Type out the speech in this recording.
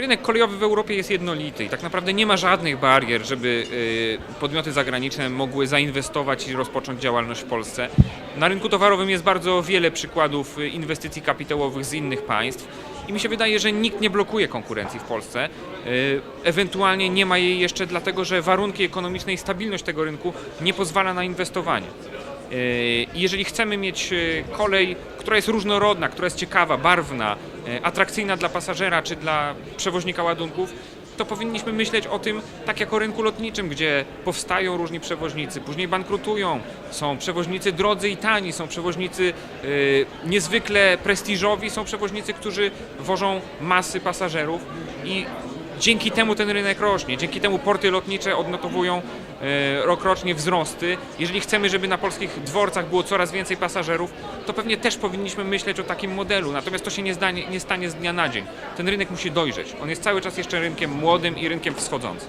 rynek kolejowy w Europie jest jednolity i tak naprawdę nie ma żadnych barier, żeby y, podmioty zagraniczne mogły zainwestować i rozpocząć działalność w Polsce. Na rynku towarowym jest bardzo wiele przykładów y, inwestycji kapitałowych z innych państw i mi się wydaje, że nikt nie blokuje konkurencji w Polsce. Y, Ewentualnie nie ma jej jeszcze dlatego, że warunki ekonomiczne i stabilność tego rynku nie pozwala na inwestowanie. I Jeżeli chcemy mieć e, kolej, która jest różnorodna, która jest ciekawa, barwna, e, atrakcyjna dla pasażera czy dla przewoźnika ładunków, to powinniśmy myśleć o tym tak jak o rynku lotniczym, gdzie powstają różni przewoźnicy, później bankrutują, są przewoźnicy drodzy i tani, są przewoźnicy e, niezwykle prestiżowi, są przewoźnicy, którzy wożą masy pasażerów i Dzięki temu ten rynek rośnie, dzięki temu porty lotnicze odnotowują e, rokrocznie wzrosty. Jeżeli chcemy, żeby na polskich dworcach było coraz więcej pasażerów, to pewnie też powinniśmy myśleć o takim modelu. Natomiast to się nie, zdanie, nie stanie z dnia na dzień. Ten rynek musi dojrzeć. On jest cały czas jeszcze rynkiem młodym i rynkiem wschodzącym.